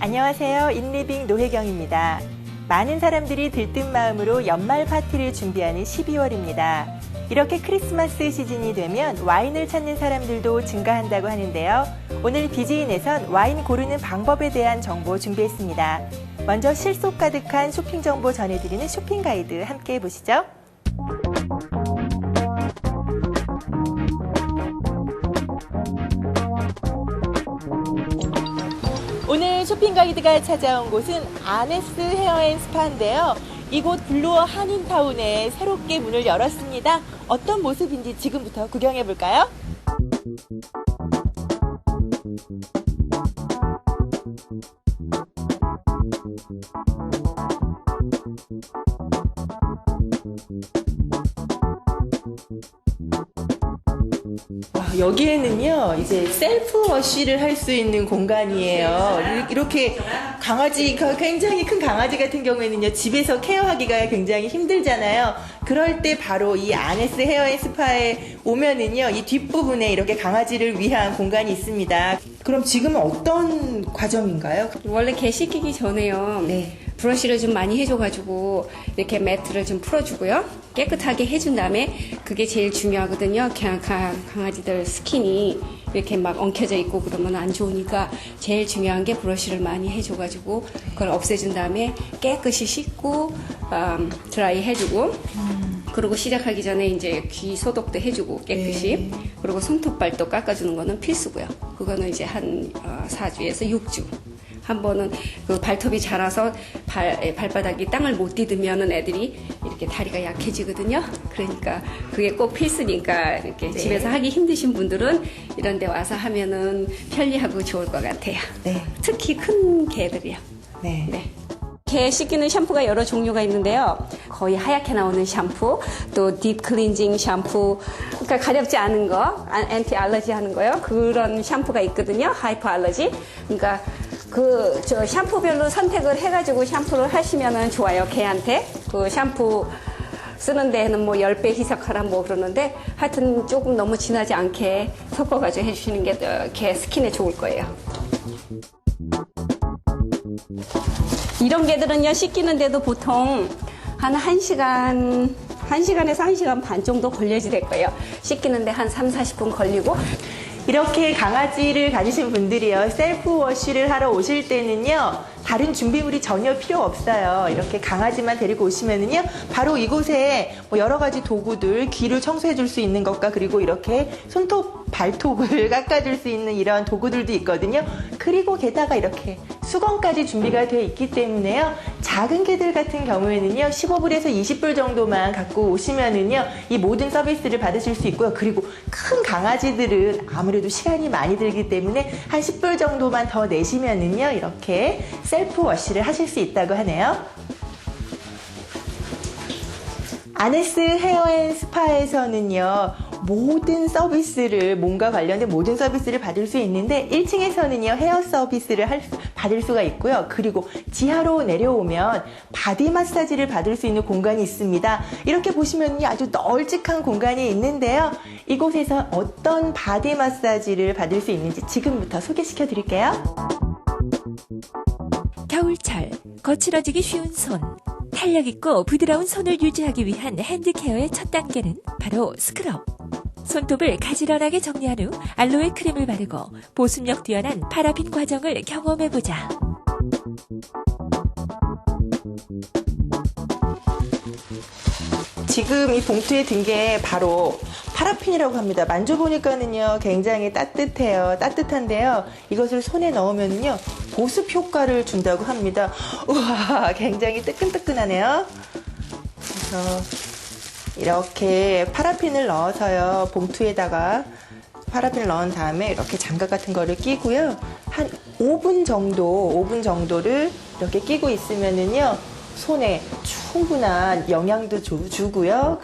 안녕하세요. 인리빙 노혜경입니다. 많은 사람들이 들뜬 마음으로 연말 파티를 준비하는 12월입니다. 이렇게 크리스마스 시즌이 되면 와인을 찾는 사람들도 증가한다고 하는데요. 오늘 비지인에선 와인 고르는 방법에 대한 정보 준비했습니다. 먼저 실속 가득한 쇼핑 정보 전해드리는 쇼핑 가이드 함께 해보시죠. 오늘 쇼핑 가이드가 찾아온 곳은 아네스 헤어앤 스파인데요. 이곳 블루어 한인타운에 새롭게 문을 열었습니다. 어떤 모습인지 지금부터 구경해 볼까요? 여기에는요, 이제 셀프 워시를 할 수 있는 공간이에요. 이렇게 강아지가 굉장히 큰 강아지 같은 경우에는요, 집에서 케어하기가 굉장히 힘들잖아요. 그럴 때 바로 이 아네스 헤어 앤 스파에 오면은요, 이 뒷부분에 이렇게 강아지를 위한 공간이 있습니다. 그럼 지금은 어떤 과정인가요? 원래 개 시키기 전에요. 네. 브러쉬를 좀 많이 해줘가지고 이렇게 매트를 좀 풀어주고요. 깨끗하게 해준 다음에 그게 제일 중요하거든요. 그냥 강아지들 스킨이 이렇게 막 엉켜져 있고 그러면 안 좋으니까 제일 중요한 게 브러쉬를 많이 해줘가지고 그걸 없애준 다음에 깨끗이 씻고 음, 드라이 해주고 그리고 시작하기 전에 이제 귀 소독도 해주고 깨끗이 그리고 손톱발도 깎아주는 거는 필수고요. 그거는 이제 한 어, 4주에서 6주. 한 번은 그 발톱이 자라서 발, 에, 발바닥이 땅을 못 디디면은 애들이 이렇게 다리가 약해지거든요. 그러니까 그게 꼭 필수니까 이렇게 집에서 하기 힘드신 분들은 이런 데 와서 하면은 편리하고 좋을 것 같아요. 네. 특히 큰 개들이요. 네. 네. 개 씻기는 샴푸가 여러 종류가 있는데요. 거의 하얗게 나오는 샴푸, 또 딥 클렌징 샴푸, 그러니까 가렵지 않은 거, 앤티 알러지 하는 거요. 그런 샴푸가 있거든요. 하이퍼 알러지. 그러니까 그 저 샴푸별로 선택을 해가지고 샴푸를 하시면은 좋아요. 개한테 그 샴푸 쓰는 데에는 뭐 10배 희석하라 뭐 그러는데 하여튼 조금 너무 진하지 않게 섞어가지고 해주시는 게개 스킨에 좋을 거예요. 이런 개들은요, 씻기는데도 보통 한 1시간, 1시간에서 1시간 반 정도 걸려지 될 거예요. 씻기는데 한 3, 40분 걸리고. 이렇게 강아지를 가지신 분들이요. 셀프 워시를 하러 오실 때는요 다른 준비물이 전혀 필요 없어요. 이렇게 강아지만 데리고 오시면은요 바로 이곳에 뭐 여러 가지 도구들 귀를 청소해 줄 수 있는 것과 그리고 이렇게 손톱 발톱을 깎아줄 수 있는 이런 도구들도 있거든요. 그리고 게다가 이렇게 수건까지 준비가 되어 있기 때문에요. 작은 개들 같은 경우에는요 15불에서 20불 정도만 갖고 오시면은요 이 모든 서비스를 받으실 수 있고요. 그리고 큰 강아지들은 아무래도 시간이 많이 들기 때문에 한 10불 정도만 더 내시면은요 이렇게 셀프 워시를 하실 수 있다고 하네요. 아네스 헤어앤 스파에서는요, 모든 서비스를, 몸과 관련된 모든 서비스를 받을 수 있는데, 1층에서는요, 헤어 서비스를 할, 수- 받을 수가 있고요. 그리고 지하로 내려오면 바디 마사지를 받을 수 있는 공간이 있습니다. 이렇게 보시면요, 아주 널찍한 공간이 있는데요. 이곳에서 어떤 바디 마사지를 받을 수 있는지 지금부터 소개시켜 드릴게요. 겨울철 거칠어지기 쉬운 손 탄력 있고 부드러운 손을 유지하기 위한 핸드케어의 첫 단계는 바로 스크럽 손톱을 가지런하게 정리한 후 알로에 크림을 바르고 보습력 뛰어난 파라핀 과정을 경험해보자 지금 이 봉투에 든 게 바로 파라핀이라고 합니다. 만져보니까는요, 굉장히 따뜻해요. 따뜻한데요. 이것을 손에 넣으면요, 보습 효과를 준다고 합니다. 우와, 굉장히 뜨끈뜨끈하네요. 그래서 이렇게 파라핀을 넣어서요, 봉투에다가 파라핀을 넣은 다음에 이렇게 장갑 같은 거를 끼고요. 한 5분 정도, 5분 정도를 이렇게 끼고 있으면은요, 손에 충분한 영양도 주- 주고요.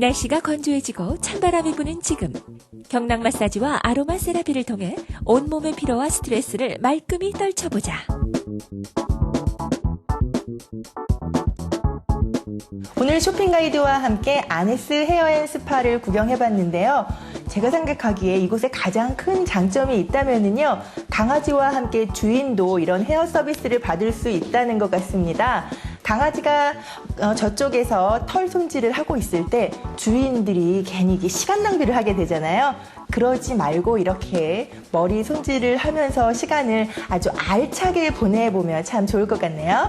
날씨가 건조해지고 찬바람이 부는 지금 경락 마사지와 아로마 세라피를 통해 온몸의 피로와 스트레스를 말끔히 떨쳐보자. 오늘 쇼핑 가이드와 함께 아네스 헤어앤 스파를 구경해봤는데요. 제가 생각하기에 이곳에 가장 큰 장점이 있다면은요, 강아지와 함께 주인도 이런 헤어 서비스를 받을 수 있다는 것 같습니다. 강아지가 어, 저쪽에서 털 손질을 하고 있을 때 주인들이 괜히 시간 낭비를 하게 되잖아요. 그러지 말고 이렇게 머리 손질을 하면서 시간을 아주 알차게 보내보면 참 좋을 것 같네요.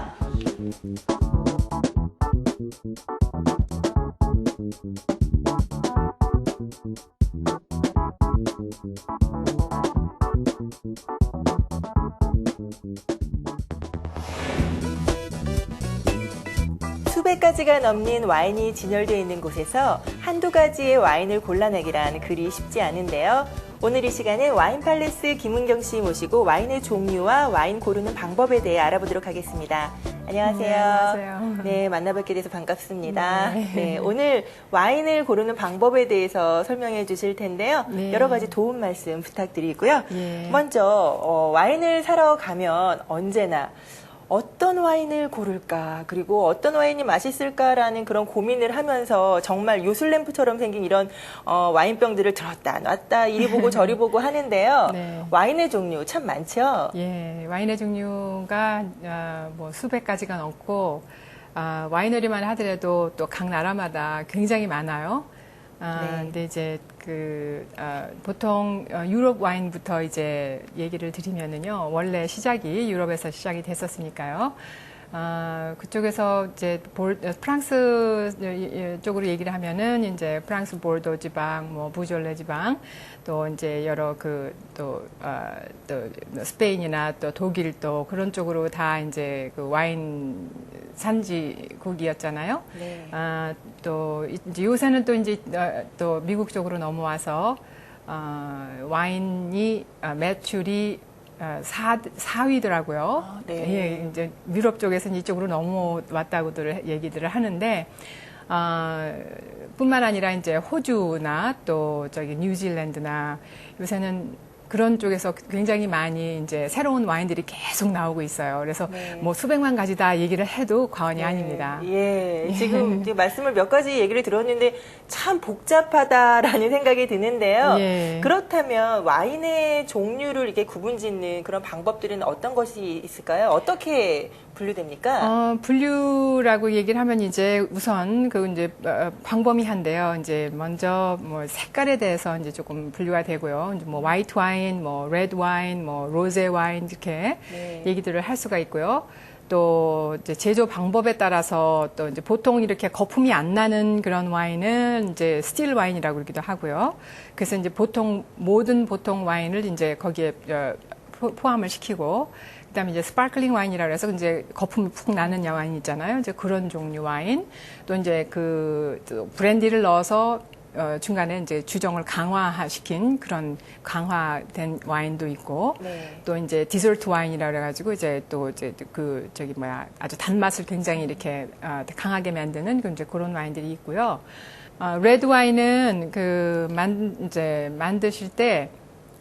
가지가 넘는 와인이 진열되어 있는 곳에서 한두 가지의 와인을 골라내기란 그리 쉽지 않은데요. 오늘 이 시간은 와인 팔레스 김은경 씨 모시고 와인의 종류와 와인 고르는 방법에 대해 알아보도록 하겠습니다. 안녕하세요. 네, 안녕하세요. 네, 만나뵙게 돼서 반갑습니다. 네. 네, 오늘 와인을 고르는 방법에 대해서 설명해 주실 텐데요. 네. 여러 가지 도움 말씀 부탁드리고요. 예. 먼저 어, 와인을 사러 가면 언제나 어떤 와인을 고를까 그리고 어떤 와인이 맛있을까라는 그런 고민을 하면서 정말 요술램프처럼 생긴 이런 어, 와인병들을 들었다 놨다 이리 보고 저리 보고 하는데요. 네. 와인의 종류 참 많죠. 예, 와인의 종류가 아, 뭐 수백 가지가 넘고 아, 와이너리만 하더라도 또 각 나라마다 굉장히 많아요. 아, 네. 근데 이제 그 아, 보통 어, 유럽 와인부터 이제 얘기를 드리면은요, 원래 시작이 유럽에서 시작이 됐었으니까요. 아, 그쪽에서 이제 볼, 어, 프랑스 예, 쪽으로 얘기를 하면은 이제 프랑스 볼도 지방, 뭐 부졸레 지방, 또 이제 여러 그또 아, 또 스페인이나 또 독일 또 그런 쪽으로 다 이제 그 와인 산지국이었잖아요. 네. 아, 또 이제 요새는 또 이제 어, 또 미국 쪽으로 넘어와서 어, 와인이 아, 매출이 어, 4, 4위더라고요. 아, 네. 예, 이제 유럽 쪽에서는 이쪽으로 넘어왔다고들 얘기들을 하는데 아, 뿐만 아니라 이제 호주나 또 저기 뉴질랜드나 요새는 그런 쪽에서 굉장히 많이 이제 새로운 와인들이 계속 나오고 있어요. 그래서 네. 뭐 수백만 가지 다 얘기를 해도 과언이 네, 아닙니다. 예, 지금 이제 말씀을 몇 가지 얘기를 들었는데 참 복잡하다라는 생각이 드는데요. 예. 그렇다면 와인의 종류를 이렇게 구분 짓는 그런 방법들은 어떤 것이 있을까요? 어떻게 분류됩니까? 어, 분류라고 얘기를 하면 이제 우선 그 이제 어, 광범위한데요. 이제 먼저 뭐 색깔에 대해서 이제 조금 분류가 되고요. 이제 뭐 화이트 와인, 뭐 레드 와인, 뭐 로제 와인 이렇게 네. 얘기들을 할 수가 있고요. 또 이제 제조 방법에 따라서 또 이제 보통 이렇게 거품이 안 나는 그런 와인은 이제 스틸 와인이라고 그러기도 하고요. 그래서 이제 보통 모든 보통 와인을 이제 거기에 어, 포- 포함을 시키고 그다음에 이제 스파클링 와인이라고 해서 이제 거품이 푹 나는 와인 있잖아요. 이제 그런 종류 와인 또 이제 그또 브랜디를 넣어서 어, 중간에 이제 주정을 강화시킨 그런 강화된 와인도 있고 네. 또 이제 디저트 와인이라 그래가지고 이제 또 이제 그 저기 뭐야 아주 단맛을 굉장히 이렇게 어, 강하게 만드는 그 이제 그런 와인들이 있고요. 어, 레드 와인은 그 만 이제 만드실 때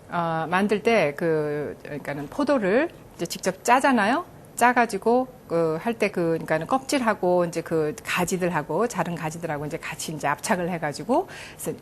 어, 만들 때 그 그러니까는 포도를 이제 직접 짜잖아요. 짜가지고 그 할 때 그 그러니까는 껍질하고 이제 그 가지들하고 자른 가지들하고 이제 같이 이제 압착을 해가지고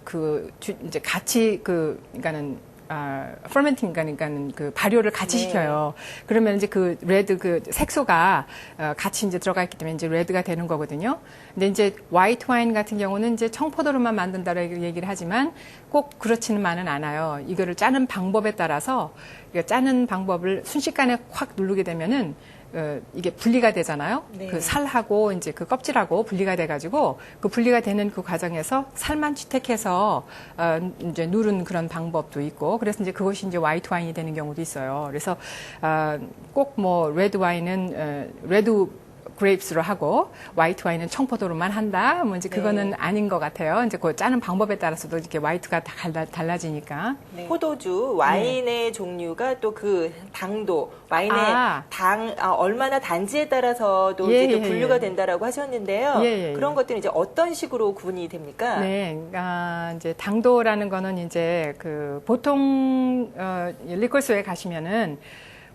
그 주- 이제 같이 그 그러니까는 아, 퍼멘팅 그러니까는 그 발효를 같이 네. 시켜요. 그러면 이제 그 레드 그 색소가 어, 같이 이제 들어가 있기 때문에 이제 레드가 되는 거거든요. 근데 이제 화이트 와인 같은 경우는 이제 청포도로만 만든다라고 얘기를 하지만 꼭 그렇지는만은 않아요. 이거를 짜는 방법에 따라서 이거 짜는 방법을 순식간에 확 누르게 되면은 어, 이게 분리가 되잖아요. 네. 그 살하고 이제 그 껍질하고 분리가 돼가지고 그 분리가 되는 그 과정에서 살만 채택해서 어, 이제 누른 그런 방법도 있고 그래서 이제 그것이 이제 화이트 와인이 되는 경우도 있어요. 그래서 꼭뭐 레드 와인은 어, 레드 그레이프스로 하고 화이트 와인은 청포도로만 한다. 뭐 이제 그거는 네. 아닌 것 같아요. 이제 그 짜는 방법에 따라서도 이렇게 화이트가 다 달라, 달라지니까. 포도주 와인의 종류가 또 그 당도 와인의 아. 당 아, 얼마나 단지에 따라서도 예, 이제 또 예, 분류가 예. 된다라고 하셨는데요. 예, 예, 예. 그런 것들은 이제 어떤 식으로 구분이 됩니까? 네, 아, 이제 당도라는 거는 이제 그 보통 어, 리콜스에 가시면은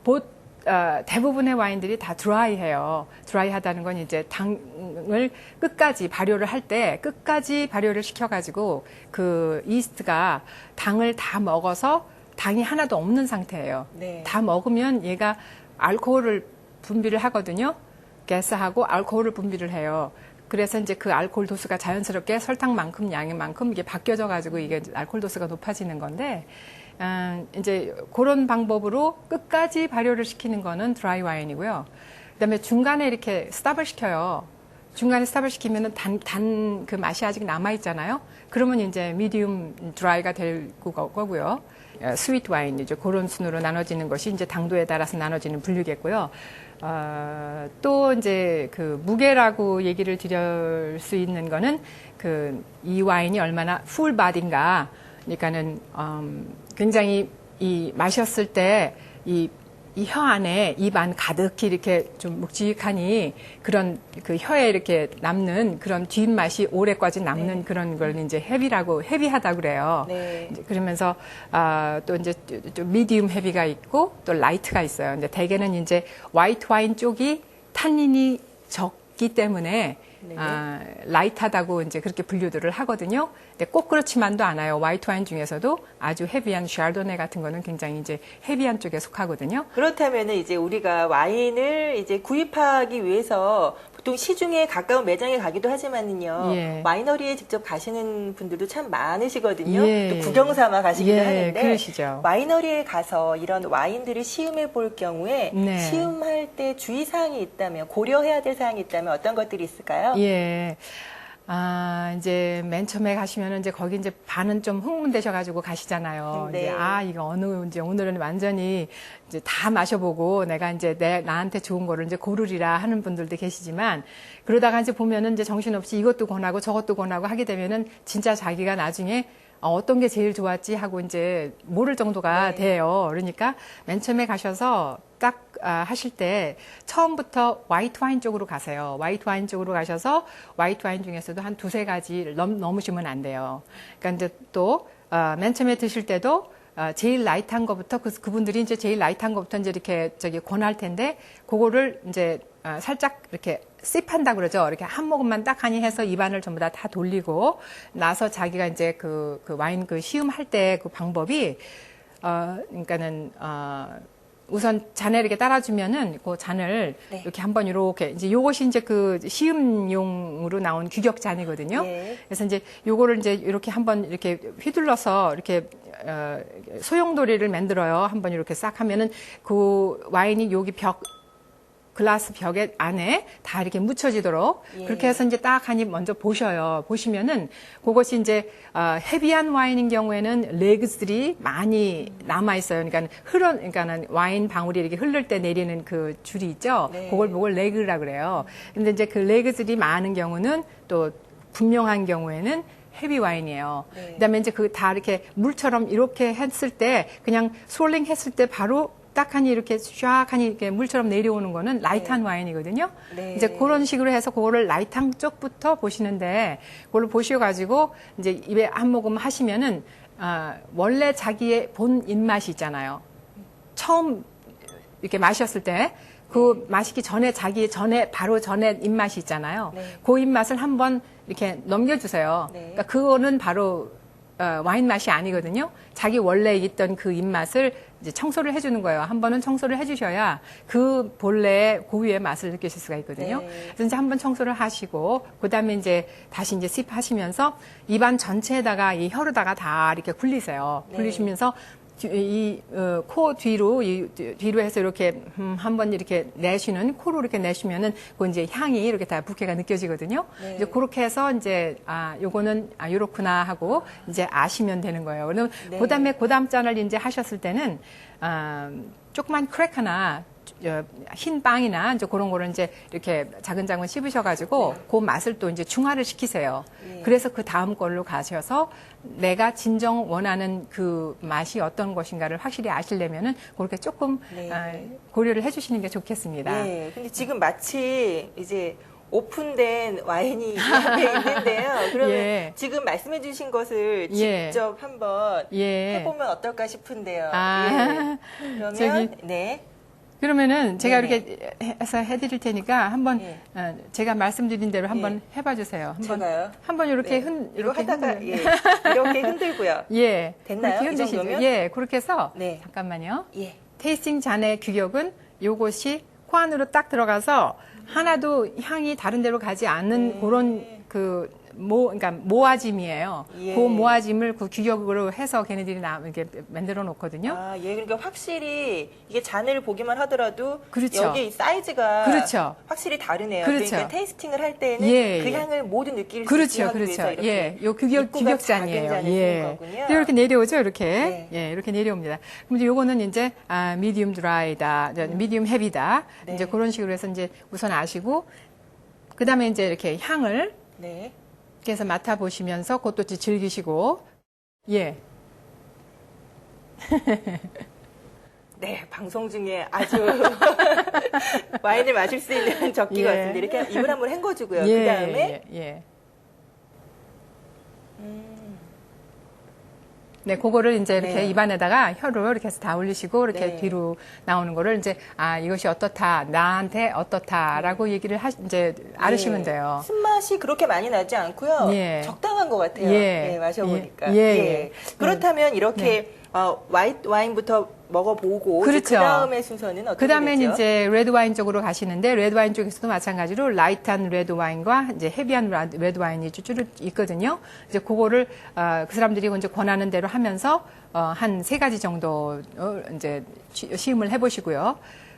보, 어, 대부분의 와인들이 다 드라이해요. 드라이하다는 건 이제 당을 끝까지 발효를 할 때 끝까지 발효를 시켜가지고 그 이스트가 당을 다 먹어서 당이 하나도 없는 상태예요. 네. 다 먹으면 얘가 알코올을 분비를 하거든요. 가스하고 알코올을 분비를 해요. 그래서 이제 그 알코올 도수가 자연스럽게 설탕만큼 양만큼 이게 바뀌어져 가지고 이게 알코올 도수가 높아지는 건데 음, 이제 그런 방법으로 끝까지 발효를 시키는 거는 드라이 와인이고요. 그다음에 중간에 이렇게 스탑을 시켜요. 중간에 스탑을 시키면은 단, 단 그 맛이 아직 남아 있잖아요. 그러면 이제 미디움 드라이가 될 거- 거고요. 스위트 와인 이제 그런 순으로 나눠지는 것이 이제 당도에 따라서 나눠지는 분류겠고요. 어, 또 이제 그 무게라고 얘기를 드릴 수 있는 거는 그 이 와인이 얼마나 풀 바디인가. 그러니까는 음, 굉장히 이 마셨을 때이 이 혀 안에 입 안 가득히 이렇게 좀 묵직하니 그런 그 혀에 이렇게 남는 그런 뒷맛이 오래까지 남는 그런 걸 이제 헤비라고 헤비하다 그래요. 네. 그러면서 아, 또 이제 좀 미디움 헤비가 있고 또 라이트가 있어요. 근데 대개는 이제 화이트 와인 쪽이 탄닌이 적기 때문에 네. 아, 라이트하다고 이제 그렇게 분류들을 하거든요. 근데 꼭 그렇지만도 않아요. 화이트 와인 중에서도 아주 헤비한 샤르도네 같은 거는 굉장히 이제 헤비한 쪽에 속하거든요. 그렇다면 이제 우리가 와인을 이제 구입하기 위해서 보통 시중에 가까운 매장에 가기도 하지만은요 예. 와이너리에 직접 가시는 분들도 참 많으시거든요. 예. 또 구경 삼아 가시기도 예, 하는데 그러시죠. 와이너리에 가서 이런 와인들을 시음해 볼 경우에 네. 시음할 때 주의 사항이 있다면 고려해야 될 사항이 있다면 어떤 것들이 있을까요? 예. 아, 이제 맨 처음에 가시면은 이제 거기 이제 반은 좀 흥분되셔가지고 가시잖아요. 네. 이제 아, 이거 어느, 이제 오늘은 완전히 이제 다 마셔보고 내가 이제 내, 나한테 좋은 거를 이제 고르리라 하는 분들도 계시지만 그러다가 이제 보면은 이제 정신없이 이것도 권하고 저것도 권하고 하게 되면은 진짜 자기가 나중에 어, 어떤 게 제일 좋았지 하고 이제 모를 정도가 네. 돼요. 그러니까 맨 처음에 가셔서 딱 아, 하실 때 처음부터 화이트 와인 쪽으로 가세요. 화이트 와인 쪽으로 가셔서 화이트 와인 중에서도 한 두세 가지 넘, 넘으시면 안 돼요. 그러니까 이제 또, 어, 맨 처음에 드실 때도 어, 제일 라이트한 것부터 그, 그분들이 이제 제일 라이트한 것부터 이제 이렇게 저기 권할 텐데 그거를 이제 어, 살짝 이렇게 씹한다 그러죠. 이렇게 한 모금만 딱 하니 해서 입안을 전부 다 다 돌리고 나서 자기가 이제 그, 그 와인 그 시음 할 때 그 방법이 어, 그러니까는 어, 우선 잔에 이렇게 따라주면은 그 잔을 네. 이렇게 한번 이렇게 이제 요것이 이제 그 시음용으로 나온 규격 잔이거든요. 예. 그래서 이제 요거를 이제 이렇게 한번 이렇게 휘둘러서 이렇게 어, 소용돌이를 만들어요. 한번 이렇게 싹 하면은 그 와인이 여기 벽 글라스 벽에 안에 다 이렇게 묻혀지도록 예. 그렇게 해서 이제 딱 한 입 먼저 보셔요. 보시면은 그것이 이제 어, 헤비한 와인인 경우에는 레그들이 많이 남아 있어요. 그러니까 흐르 그러니까는 와인 방울이 이렇게 흐를 때 내리는 그 줄이 있죠. 네. 그걸 그걸 레그라 그래요. 근데 이제 그 레그들이 많은 경우는 또 분명한 경우에는 헤비 와인이에요. 네. 그다음에 이제 그 다 이렇게 물처럼 이렇게 했을 때 그냥 스월링 했을 때 바로 딱 하니 이렇게 쫙 하니 이렇게 물처럼 내려오는 거는 라이트한 와인이거든요. 네. 이제 그런 식으로 해서 그거를 라이트한 쪽부터 보시는데 그걸 보셔가지고 이제 입에 한 모금 하시면은 아, 원래 자기의 본 입맛이 있잖아요. 처음 이렇게 마셨을 때 그 마시기 전에 자기 전에 바로 전에 입맛이 있잖아요. 네. 그 입맛을 한번 이렇게 넘겨주세요. 네. 그러니까 그거는 바로 어, 와인 맛이 아니거든요. 자기 원래 있던 그 입맛을 이제 청소를 해주는 거예요. 한 번은 청소를 해주셔야 그 본래의 고유의 맛을 느끼실 수가 있거든요. 네. 그래서 이제 한 번 청소를 하시고 그 다음에 이제 다시 이제 습하시면서 입안 전체에다가 이 혀로다가 다 이렇게 굴리세요. 네. 굴리시면서 이코 뒤로 이 뒤로 해서 이렇게 음, 한번 이렇게 내쉬는 코로 이렇게 내쉬면은 그 이제 향이 이렇게 다 부케가 느껴지거든요. 네. 이제 그렇게 해서 이제 아 요거는 아 요렇구나 하고 이제 아시면 되는 거예요. 그럼 네. 그 다음에 그 다음 잔을 이제 하셨을 때는 아 조그만 크랙 하나 어, 흰 빵이나 이제 그런 거를 이제 이렇게 작은 작은 씹으셔가지고 그 맛을 또 이제 중화를 시키세요. 네. 그래서 그 다음 걸로 가셔서 내가 진정 원하는 그 맛이 어떤 것인가를 확실히 아시려면은 그렇게 조금 네. 아, 고려를 해주시는 게 좋겠습니다. 네. 근데 지금 마치 이제 오픈된 와인이 이 앞에 있는데요. 그러면 예. 지금 말씀해 주신 것을 예. 직접 한번 예. 해보면 어떨까 싶은데요. 아. 예. 그러면 저기- 네. 그러면은 제가 네네. 이렇게 해서 해드릴 테니까 한번 예. 어, 제가 말씀드린 대로 한번 해봐 주세요. 한번 제가요? 한번 이렇게 네. 흔 이렇게 하다가 흔들- 예. 이렇게 흔들고요. 예 됐나요? 그렇게 이 흔드시죠. 예 그렇게 해서 네. 잠깐만요. 예. 테이스팅 잔의 규격은 요것이 코 안으로 딱 들어가서 하나도 향이 다른 데로 가지 않는 네. 그런 그 모, 그러니까 모아짐이에요. 예. 그 모아짐을 그 규격으로 해서 걔네들이 나, 이렇게 만들어 놓거든요. 아, 예. 그러니까 확실히 이게 잔을 보기만 하더라도 그렇죠. 여기 이 사이즈가 그렇죠. 확실히 다르네요. 그렇죠. 그러니까 테이스팅을 할 때는 예, 그 예. 향을 모두 느낄 수 그렇죠, 있게 하기 그렇죠. 위해서 이렇게 예, 요 규격, 규격잔이에요. 예. 이렇게 내려오죠, 이렇게. 네. 예, 이렇게 내려옵니다. 그럼 이제 요거는 이제, 아, 미디움 드라이다, 미디움 헤비다. 네. 이제 그런 식으로 해서 이제 우선 아시고, 그 다음에 이제 이렇게 향을 네. 해서 맡아보시면서 그것도 즐기시고, 예. 네, 방송 중에 아주 와인을 마실 수 있는 적기 예. 같은데 이렇게 입을 한번 헹궈주고요. 예, 그 다음에 예, 예. 네, 그거를 이제 이렇게 네. 입안에다가 혀로 이렇게 해서 다 올리시고 이렇게 네. 뒤로 나오는 거를 이제 아 이것이 어떻다 나한테 어떻다라고 얘기를 하 이제 알으시면 예. 돼요. 쓴맛이 그렇게 많이 나지 않고요. 예. 적당한 것 같아요. 예. 예, 마셔보니까. 예, 예. 그렇다면 이렇게 어, 화이트 와인부터 먹어보고 그렇죠. 그 다음의 순서는 어떻게 그 다음엔? 이제 레드 와인 쪽으로 가시는데 레드 와인 쪽에서도 마찬가지로 라이트한 레드 와인과 이제 헤비한 라- 레드 와인이 쭈쭈르 있거든요. 이제 그거를 어, 그 사람들이 이제 권하는 대로 하면서 어, 한 세 가지 정도 어, 이제 시- 시음을 해보시고요.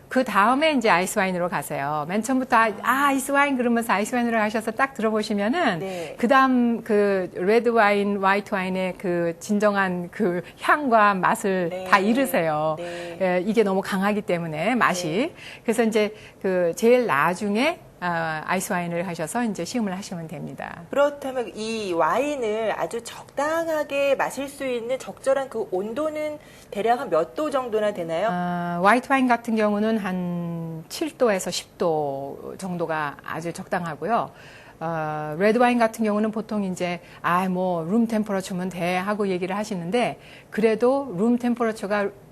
그 다음에 이제 아이스 와인으로 가세요. 맨 처음부터 아, 아, 아이스 와인 그러면서 아이스 와인으로 가셔서 딱 들어보시면은 네. 그 다음 그 레드 와인, 화이트 와인의 그 진정한 그 향과 맛을 네. 다 잃으세요. 네. 예, 이게 너무 강하기 때문에 맛이. 그래서 이제 그 제일 나중에 아, 아이스 와인을 하셔서 이제 시음을 하시면 됩니다. 그렇다면 이 와인을 아주 적당하게 마실 수 있는 적절한 그 온도는 대략 한 몇 도 정도나 되나요? 어, 화이트 와인 같은 경우는 한 7도에서 10도 정도가 아주 적당하고요. 어, 레드 와인 같은 경우는 보통 이제 아 뭐 룸 템퍼러처면 돼 하고 얘기를 하시는데 그래도 룸 템퍼러처가 그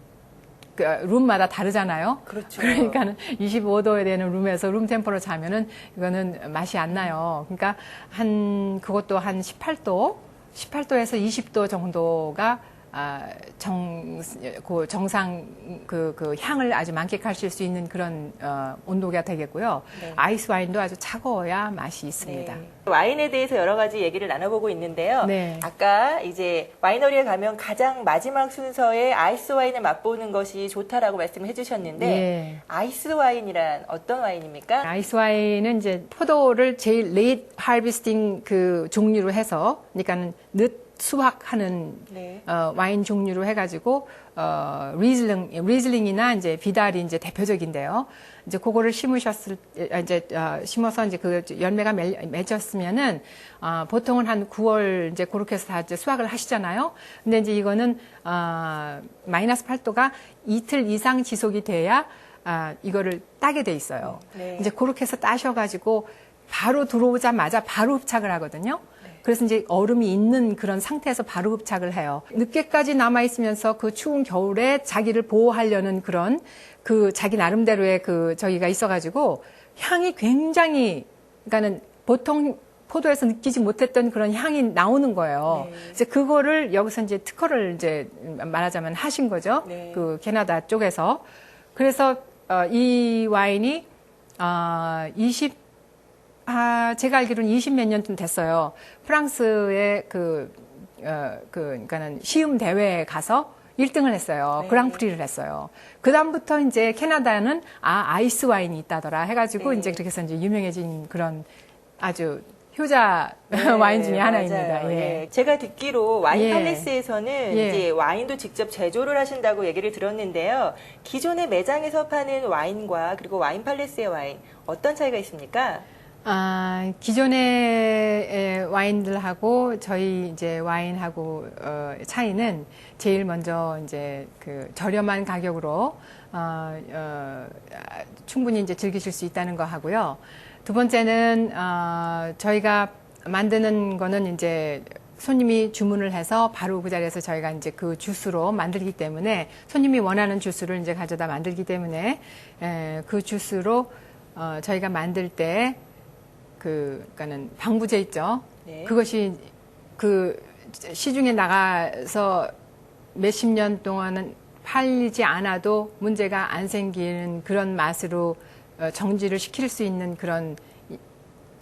룸마다 다르잖아요. 그렇죠. 그러니까는 25도에 되는 룸에서 룸 템퍼로 자면은 이거는 맛이 안 나요. 그러니까 한 그것도 한 18도, 18도에서 20도 정도가 아, 정, 그 정상 그, 그 향을 아주 만끽하실 수 있는 그런 어, 온도가 되겠고요. 네. 아이스 와인도 아주 차가워야 맛이 있습니다. 네. 와인에 대해서 여러 가지 얘기를 나눠보고 있는데요. 네. 아까 이제 와이너리에 가면 가장 마지막 순서에 아이스 와인을 맛보는 것이 좋다라고 말씀을 해주셨는데 예. 아이스 와인이란 어떤 와인입니까? 아이스 와인은 이제 포도를 제일 레이트 하비스팅 그 종류로 해서, 그러니까는 늦 수확하는 네. 어, 와인 종류로 해가지고 어, 리즐링, 리즐링이나 이제 비달이 이제 대표적인데요. 이제 그거를 심으셨을 때, 이제 어, 심어서 이제 그 열매가 맺- 맺었으면은 어, 보통은 한 9월 이제 그렇게 해서 다 이제 수확을 하시잖아요. 근데 이제 이거는 어, 마이너스 8도가 이틀 이상 지속이 돼야 아, 이거를 따게 돼 있어요. 네. 이제 그렇게 해서 따셔가지고 바로 들어오자마자 바로 흡착을 하거든요. 그래서 이제 얼음이 있는 그런 상태에서 바로 흡착을 해요. 늦게까지 남아 있으면서 그 추운 겨울에 자기를 보호하려는 그런 그 자기 나름대로의 그 저기가 있어가지고 향이 굉장히, 그러니까는 보통 포도에서 느끼지 못했던 그런 향이 나오는 거예요. 네. 이제 그거를 여기서 이제 특허를 이제 말하자면 하신 거죠. 네. 그 캐나다 쪽에서. 그래서 어, 이 와인이 아, 20 아, 제가 알기로는 20몇 년쯤 됐어요. 프랑스의 그, 어, 그, 그러니까는 시음 대회에 가서 1등을 했어요. 네. 그랑프리를 했어요. 그다음부터 이제 캐나다는 아, 아이스 와인이 있다더라 해가지고 네. 이제 그렇게 해서 이제 유명해진 그런 아주 효자 와인 중에 하나입니다. 네. 예. 예. 제가 듣기로 와인 예. 팔레스에서는 예. 이제 와인도 직접 제조를 하신다고 얘기를 들었는데요. 기존의 매장에서 파는 와인과 그리고 와인 팔레스의 와인 어떤 차이가 있습니까? 아, 기존의 와인들하고 저희 이제 와인하고 어, 차이는 제일 먼저 이제 그 저렴한 가격으로 어, 어, 아, 충분히 이제 즐기실 수 있다는 거 하고요. 두 번째는 어, 저희가 만드는 거는 이제 손님이 주문을 해서 바로 그 자리에서 저희가 이제 그 주스로 만들기 때문에 손님이 원하는 주스를 이제 가져다 만들기 때문에 에, 그 주스로 어, 저희가 만들 때 그, 그니까는 방부제 있죠. 네. 그것이 그 시중에 나가서 몇십 년 동안은 팔리지 않아도 문제가 안 생기는 그런 맛으로 어, 정지를 시킬 수 있는 그런 이-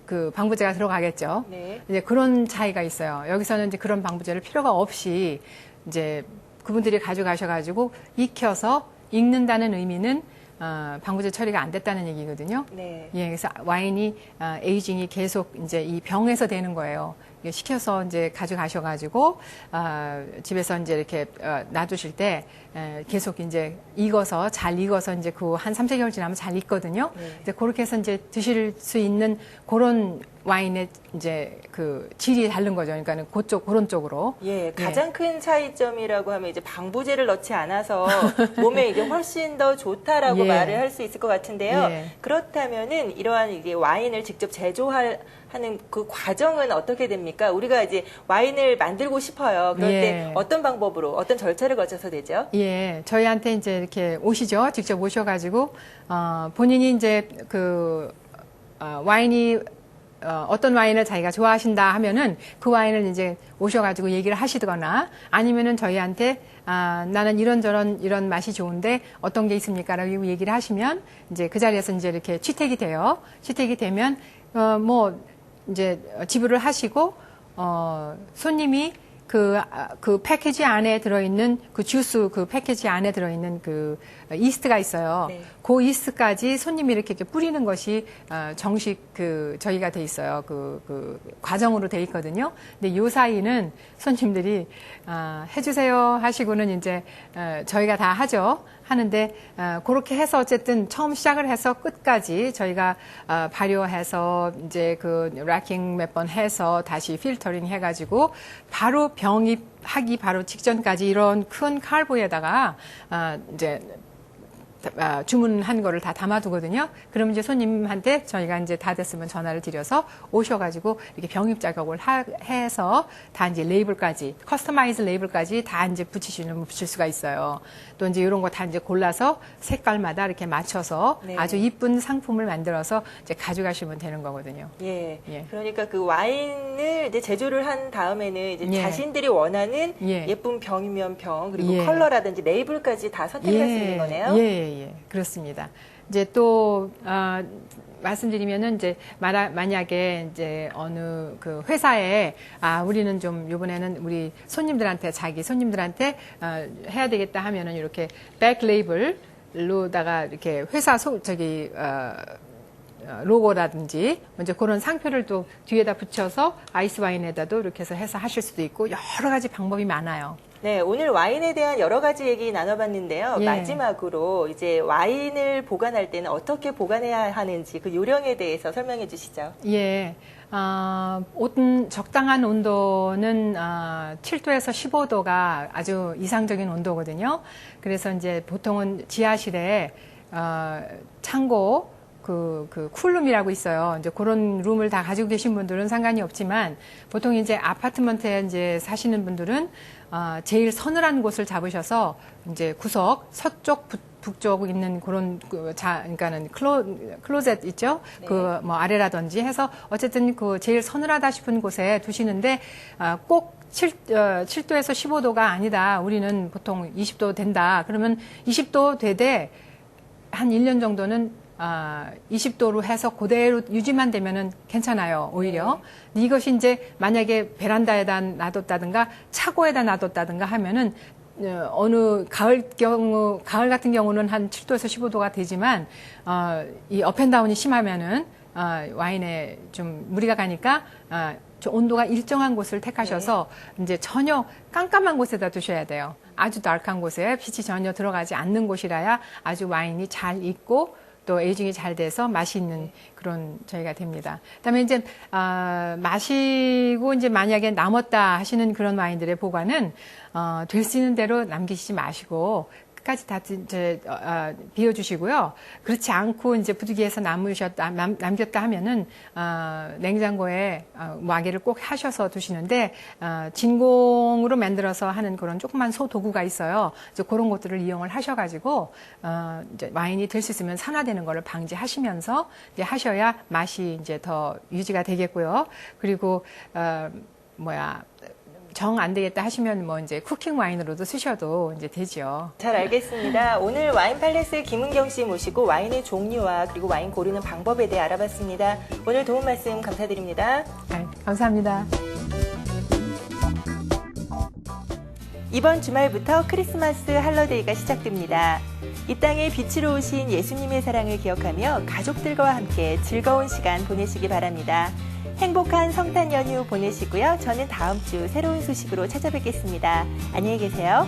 그 방부제가 들어가겠죠. 네. 이제 그런 차이가 있어요. 여기서는 이제 그런 방부제를 필요가 없이 이제 그분들이 가져가셔가지고 익혀서 익는다는 의미는 어, 방부제 처리가 안 됐다는 얘기거든요. 네. 예, 그래서 와인이 아, 에이징이 계속 이제 이 병에서 되는 거예요. 시켜서 이제 가져가셔가지고 아, 집에서 이제 이렇게 어, 놔두실 때 에, 계속 이제 익어서 잘 익어서 이제 그 한 3, 4개월 지나면 잘 익거든요. 네. 이제 그렇게 해서 이제 드실 수 있는 그런 와인의 이제 그 질이 다른 거죠. 그러니까는 그쪽 그런 쪽으로. 예, 가장 큰 차이점이라고 하면 이제 방부제를 넣지 않아서 몸에 이게 훨씬 더 좋다라고 예. 말을 할 수 있을 것 같은데요. 예. 그렇다면은 이러한 이게 와인을 직접 제조하는 그 과정은 어떻게 됩니까? 우리가 이제 와인을 만들고 싶어요. 그럴 예. 때 어떤 방법으로 어떤 절차를 거쳐서 되죠? 예, 저희한테 이제 이렇게 오시죠. 직접 오셔가지고, 어, 본인이 이제 그, 어, 와인이, 어, 어떤 와인을 자기가 좋아하신다 하면은 그 와인을 이제 오셔가지고 얘기를 하시거나 아니면은 저희한테 아, 나는 이런저런 이런 맛이 좋은데 어떤 게 있습니까? 라고 얘기를 하시면 이제 그 자리에서 이제 이렇게 취택이 돼요. 취택이 되면, 어, 뭐, 이제 지불을 하시고, 어, 손님이 그, 아, 그 패키지 안에 들어있는 그 주스 그 패키지 안에 들어있는 그 이스트가 있어요. 네. 그 이스트까지 손님이 이렇게, 이렇게 뿌리는 것이 어, 정식 그 저희가 돼 있어요. 그, 그 과정으로 돼 있거든요. 근데 요 사이는 손님들이 아, 해주세요 하시고는 이제 어, 저희가 다 하죠. 하는데 어, 그렇게 해서 어쨌든 처음 시작을 해서 끝까지 저희가 어, 발효해서 이제 그 락킹 몇 번 해서 다시 필터링 해가지고 바로 병입 하기 바로 직전까지 이런 큰 칼보에다가 아, 이제 아, 주문한 거를 다 담아두거든요. 그럼 이제 손님한테 저희가 이제 다 됐으면 전화를 드려서 오셔가지고 이렇게 병입 작업을 하- 해서 다 이제 레이블까지 커스터마이즈 레이블까지 다 이제 붙이시는 붙일 수가 있어요. 또 이제 이런 거 다 이제 골라서 색깔마다 이렇게 맞춰서 네. 아주 이쁜 상품을 만들어서 이제 가져가시면 되는 거거든요. 예. 예. 그러니까 그 와인을 이제 제조를 한 다음에는 이제 예. 자신들이 원하는 예. 예. 쁜 병이면 병 그리고 예. 컬러라든지 레이블까지 다 선택할 수 있는 거네요. 예, 예, 예. 그렇습니다. 이제 또, 어, 말씀드리면은 이제 만약- 만약에 이제 어느 그 회사에 아 우리는 좀 이번에는 우리 손님들한테 자기 손님들한테 어, 해야 되겠다 하면은 이렇게 백 레이블로다가 이렇게 회사 소 저기 어, 어, 로고라든지 먼저 그런 상표를 또 뒤에다 붙여서 아이스 와인에다도 이렇게 해서 해서 하실 수도 있고 여러 가지 방법이 많아요. 네, 오늘 와인에 대한 여러 가지 얘기 나눠봤는데요. 예. 마지막으로 이제 와인을 보관할 때는 어떻게 보관해야 하는지 그 요령에 대해서 설명해 주시죠. 예. 어, 온, 적당한 온도는 어, 7도에서 15도가 아주 이상적인 온도거든요. 그래서 이제 보통은 지하실에 어, 창고 그, 그 쿨룸이라고 있어요. 이제 그런 룸을 다 가지고 계신 분들은 상관이 없지만 보통 이제 아파트먼트에 이제 사시는 분들은 어, 제일 서늘한 곳을 잡으셔서 이제 구석 서쪽 북- 북쪽 있는 그런 그 자, 그러니까는 클로, 클로젯 있죠? 네. 그뭐 아래라든지 해서 어쨌든 그 제일 서늘하다 싶은 곳에 두시는데 아, 꼭 7, 어, 7도에서 15도가 아니다. 우리는 보통 20도 된다. 그러면 20도 되되 한 1년 정도는 아, 20도로 해서 그대로 유지만 되면은 괜찮아요, 오히려. 이것이 이제 만약에 베란다에다 놔뒀다든가 차고에다 놔뒀다든가 하면은 어, 어느 가을 경우 가을 같은 경우는 한 7도에서 15도가 되지만 어, 이 업앤다운이 심하면은 어, 와인에 좀 무리가 가니까 어, 좀 온도가 일정한 곳을 택하셔서 이제 전혀 깜깜한 곳에다 두셔야 돼요. 아주 dark한 곳에 빛이 전혀 들어가지 않는 곳이라야 아주 와인이 잘 익고 또 에이징이 잘 돼서 맛있는 그런 저희가 됩니다. 그다음에 이제 아, 마시고 이제 만약에 남았다 하시는 그런 와인들의 보관은 어, 될 수 있는 대로 남기시지 마시고 끝까지 다 이제 어, 어, 비워주시고요. 그렇지 않고 이제 부득이해서 남으셨다 남, 남겼다 하면은 어, 냉장고에 어, 마개를 꼭 하셔서 두시는데 어, 진공으로 만들어서 하는 그런 조그만 소 도구가 있어요. 그래서 그런 것들을 이용을 하셔가지고 어, 이제 와인이 될 수 있으면 산화되는 거를 방지하시면서 이제 하셔야 맛이 이제 더 유지가 되겠고요. 그리고 어, 뭐야. 정 안 되겠다 하시면 뭐 이제 쿠킹 와인으로도 쓰셔도 이제 되죠. 잘 알겠습니다. 오늘 와인 팔레스 김은경 씨 모시고 와인의 종류와 그리고 와인 고르는 방법에 대해 알아봤습니다. 오늘 도움 말씀 감사드립니다. 네, 감사합니다. 이번 주말부터 크리스마스 할러데이가 시작됩니다. 이 땅에 빛으로 오신 예수님의 사랑을 기억하며 가족들과 함께 즐거운 시간 보내시기 바랍니다. 행복한 성탄 연휴 보내시고요. 저는 다음 주 새로운 소식으로 찾아뵙겠습니다. 안녕히 계세요.